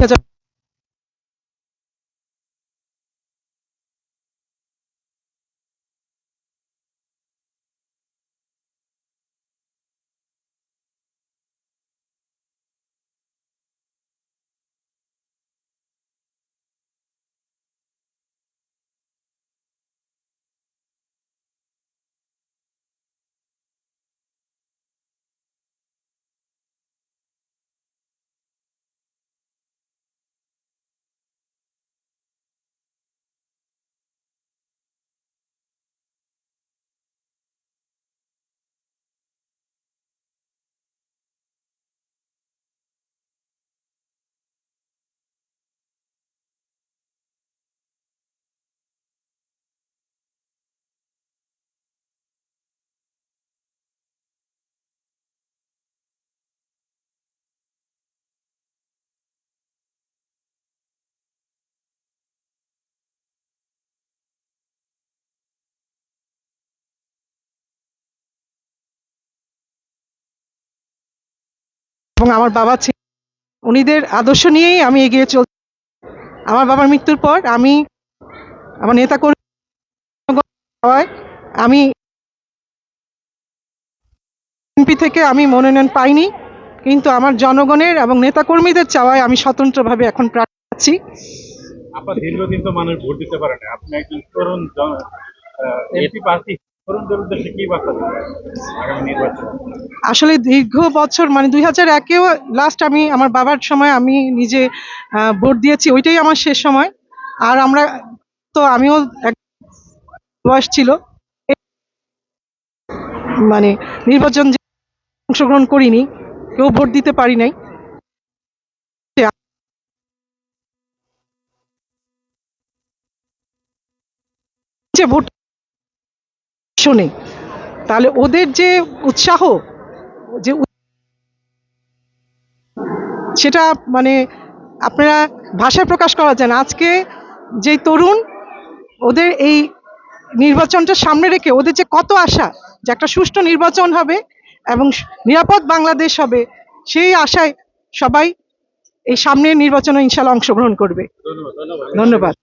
찾아 এবং আমার বাবা উনিদের আদর্শ নিয়েই আমি এগিয়ে চল আমার বাবার মৃত্যুর পর আমি আমার নেতা হওয়ায় আমি এমপি থেকে আমি মনোনয়ন পাইনি, কিন্তু আমার জনগণের এবং নেতাকর্মীদের চাওয়ায় আমি স্বতন্ত্রভাবে এখন প্রার্থী। আপনার দীর্ঘদিন তো মানুষ ভোট দিতে পারে না। আপনি একজন তরুণ এমপি প্রার্থী আসলে দীর্ঘ বছর মানে দুই হাজার একেও লাস্ট আমি আমার বাবার সময় আমি নিজে ভোট দিয়েছি, ওইটাই আমার শেষ সময়। আর আমরা তো আমিও এক বয়স ছিল। মানে নির্বাচন যে অংশগ্রহণ করিনি, কেউ ভোট দিতে পারি নাই। যে ভোট শোনে। তাহলে ওদের যে উৎসাহ যে সেটা মানে আপনারা ভাষায় প্রকাশ করা যায় না। আজকে যে তরুণ ওদের এই নির্বাচনটা সামনে রেখে ওদের যে কত আশা যে একটা সুষ্ঠু নির্বাচন হবে এবং নিরাপদ বাংলাদেশ হবে সেই আশায় সবাই এই সামনের নির্বাচনে ইনশাল্লাহ অংশগ্রহণ করবে। ধন্যবাদ।